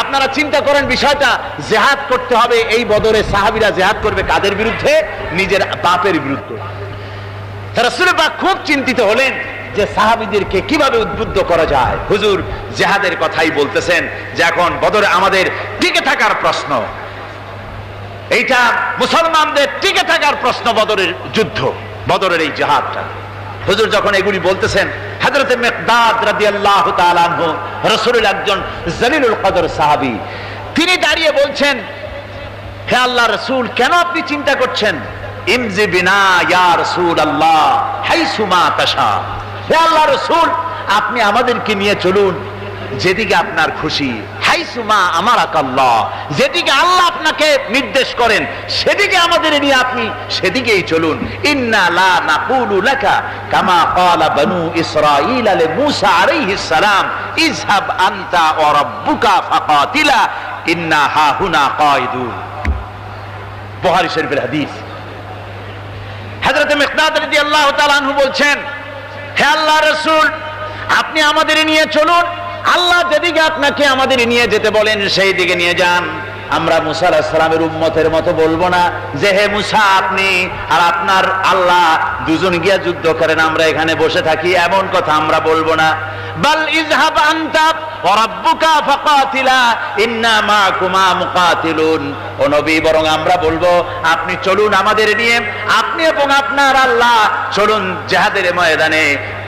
আপনারা চিন্তা করেন বিষয়টা, জেহাদ করতে হবে এই বদরে সাহাবিরা জেহাদ করবে কাদের বিরুদ্ধে? নিজের বাপের বিরুদ্ধে। রাসূল পাক খুব চিন্তিত হলেন যে সাহাবীদেরকে কীভাবে উদ্বুদ্ধ করা যায়। হুজুর জেহাদের কথাই বলতেছেন যে এখন বদরে আমাদের টিকে থাকার প্রশ্ন। এইটা মুসলমানদের টিকে থাকার প্রশ্ন বদরের যুদ্ধ, বদরের এই জেহাদটা। হুজুর যখন এগুলি বলতেছেন হযরতে মেকদাদ রাজি আল্লাহ রসুলের একজন জলিলুল কদর সাহাবি, তিনি দাঁড়িয়ে বলছেন, হে আল্লাহ রসুল, কেন আপনি চিন্তা করছেন? ইমজি বিনা, ইয়া রসুল আল্লাহ হাই সুমা তাশা। হে আল্লাহ রসুল, আপনি আমাদেরকে নিয়ে চলুন, যেদিকে আপনার খুশি। হাইসুমা আমার যেদিকে আল্লাহ আপনাকে নির্দেশ করেন, সেদিকে আমাদের নিয়ে আপনি সেদিকেই চলুন। ইন্না লা নাকুলু লাকা কামা ক্বালা বানু ইসরাঈল লি মূসা আলাইহিস সালাম, ইযহাব আনতা ওয়া রাব্বুকা ফাকাতিলা, ইন্না হাহুনা বুহারি শরীফের হাদিস। মিকদাদ রাদিয়াল্লাহু তাআলা আনহু বলছেন, হে রাসূল, আপনি আমাদের নিয়ে চলুন। আল্লাহ যেদিকে আপনাকে আমাদের নিয়ে যেতে বলেন, সেই দিকে নিয়ে যান। আমরা মুসা আলাইহিস সালামের উম্মতের মতো বলব না যে, হে মুসা, আপনি আর আপনার আল্লাহ দুজন গিয়া যুদ্ধ করেন, আমরা এখানে বসে থাকি, এমন কথা আমরা বলব না। বাল ইযহাব আনতা ওয়া রাব্বুকা ফাকাতিলা, ইন্না মাকুমা মুকাতিলুন। ও নবী, বরং আমরা বলব, আপনি চলুন আমাদের নিয়ে, আপনি এবং আপনার আল্লাহ চলুন জেহাদের ময়দানে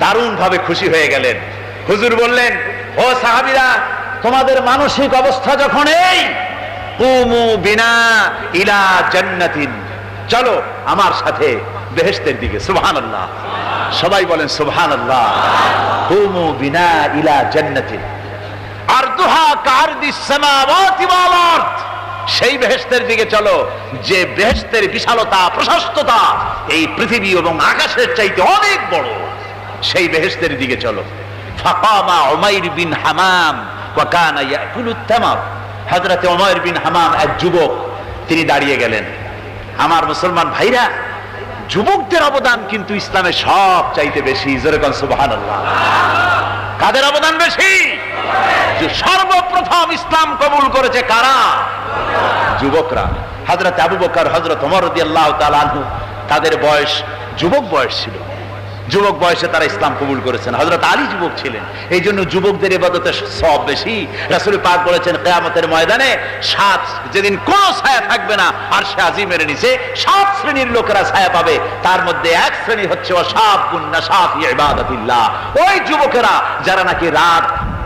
দারুণ ভাবে খুশি হয়ে গেলেন। হুজুর বললেন, ও সাহাবীরা, তোমাদের মানসিক অবস্থা যখন এই, কুমু বিনা ইলা জান্নাতিন। চলো আমার সাথে বেহেশতের দিকে, সুবহানাল্লাহ। সবাই বলেন, সুবহানাল্লাহ। কুমু বিনা ইলা জান্নাতিন। আরদুহা কারদিস সামাওয়াতি ওয়াল আরদ। সেই বেহেস্তের দিকে চলো। যে বেহেস্তের বিশালতা, প্রশস্ততা এই পৃথিবী এবং আকাশের চাইতে অনেক বড়। সেই বেহেস্তের দিকে চলো। ফাকামা উমাইর বিন হামাম ওয়া কানা ইয়াকুলুত তামার হযরতে বিন হামাম এক যুবক, তিনি দাঁড়িয়ে গেলেন। আমার মুসলমান ভাইরা, যুবকদের অবদান কিন্তু ইসলামে সব চাইতে বেশি। যেরকম সুবহানাল্লাহ। কাদের অবদান বেশি? সর্বপ্রথম ইসলাম কবুল করেছে কারা? যুবকরা। হজরত আবু বকর হজরত তাআলা আনহু, তাদের বয়স, যুবক বয়স ছিল। যুবক বয়সে তারা ইসলাম কবুল করেছেন। হজরত আলী যুবক ছিলেন। এই জন্য যুবকদের এবাদতে সব বেশি। রাসূল পাক বলেছেন, কেয়ামতের ময়দানে সাত, যেদিন কোন ছায়া থাকবে না আর সে আজিমের নিচে সাত শ্রেণির লোকেরা ছায়া পাবে। তার মধ্যে এক শ্রেণি হচ্ছে অসাব গুন্না সাফ ইবাদাতিল্লাহ। ওই যুবকেরা, যারা নাকি রাত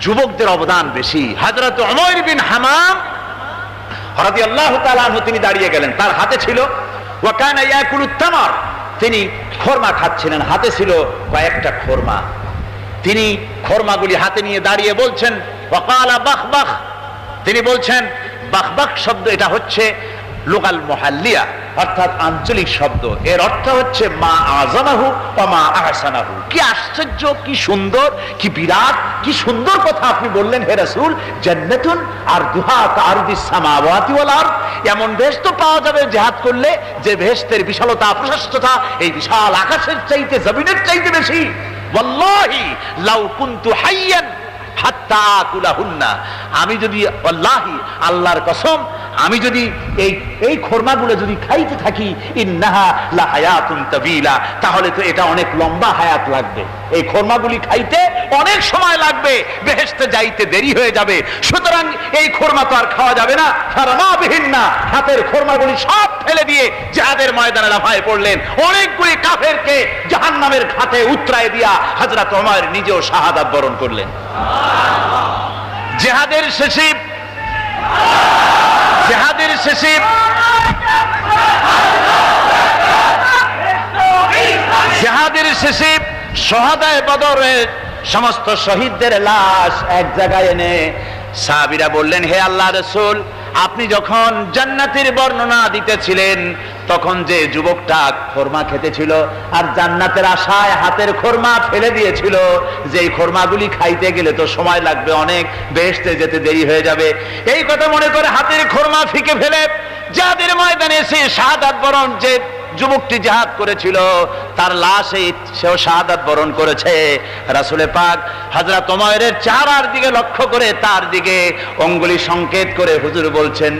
যুবকদের অবদান বেশি। হাজরত অমর বিন হামাম হরাদি আল্লাহ তিনি দাঁড়িয়ে গেলেন। তার হাতে ছিল ওয়াকানা ইয়াকুলুত তামার। তিনি খোরমা খাচ্ছিলেন। হাতে ছিল কয়েকটা খোরমা। তিনি খোরমাগুলি হাতে নিয়ে দাঁড়িয়ে বলছেন ওয়াকালা বাখ বাখ তিনি বলছেন বাখ বাখ শব্দ এটা হচ্ছে লোকাল মহাল্লিয়া। অর্থাৎ আঞ্চলিক শব্দ। এর অর্থ হচ্ছে মা আজানাহু বা মা আহসানাহু। কি আশ্চর্য, কি সুন্দর, কি বিরাট, কি সুন্দর কথা আপনি বললেন, হে রাসূল, জান্নাতুন আর দুহা কারদিস সামাওয়াতি ওয়াল আরদ। এমন বেশ তো পাওয়া যাবে জিহাদ করলে, যে বেহেশতের বিশালতা, প্রশস্ততা এই বিশাল আকাশের চাইতে, জমিনের চাইতে বেশি। ওয়াল্লাহি লাউ কুনতু হাইয়ান হাত্তা আকুলাহুন্না। আমি যদি আল্লাহি আল্লাহর কসম আমি যদি এই এই খোরমাগুলো যদি খাইতে থাকি, ইন্নাহা তাহলে তো এটা অনেক লম্বা হায়াত লাগবে। এই খোরমাগুলি খাইতে অনেক সময় লাগবে, বেহেশতে যাইতে দেরি হয়ে যাবে। সুতরাং এই খোরমা তো আর খাওয়া যাবে না। ফারমা বিহীন না হাতের খোরমাগুলি সব ফেলে দিয়ে যাহাদের ময়দানে লাফায় পড়লেন। অনেকগুলি কাফেরকে জাহান্নামের খাতে উতরায় দিয়া হযরত ওমর নিজেও শাহাদাত বরণ করলেন। জেহাদের শেষে শেষে জেহাদের শেষে সহাদায় বদরের সমস্ত শহীদদের লাশ এক জায়গায় এনে সাহাবিরা বললেন, হে আল্লাহ রসুল, আপনি যখন জান্নাতের বর্ণনা দিতেছিলেন তখন যে যুবকটা খোরমা খেতেছিল আর জান্নাতের আশায় হাতের খোরমা ফেলে দিয়েছিল যে খোরমাগুলি খাইতে গেলে তো সময় লাগবে অনেক, বেহেশতে যেতে দেরি হয়ে যাবে। এই কথা মনে করে হাতের খোরমা ফিকে ফেলে যাদের ময়দানে এসে শাহাদাত বরণ যে যুবকটি জাহাদ করেছিল, তার লাশ সেও শাহাদাত বরণ করেছে। রাসুলে পাক হাজরা তোমায়ের চারার দিকে লক্ষ্য করে তার দিকে অঙ্গুলি সংকেত করে হুজুর বলছেন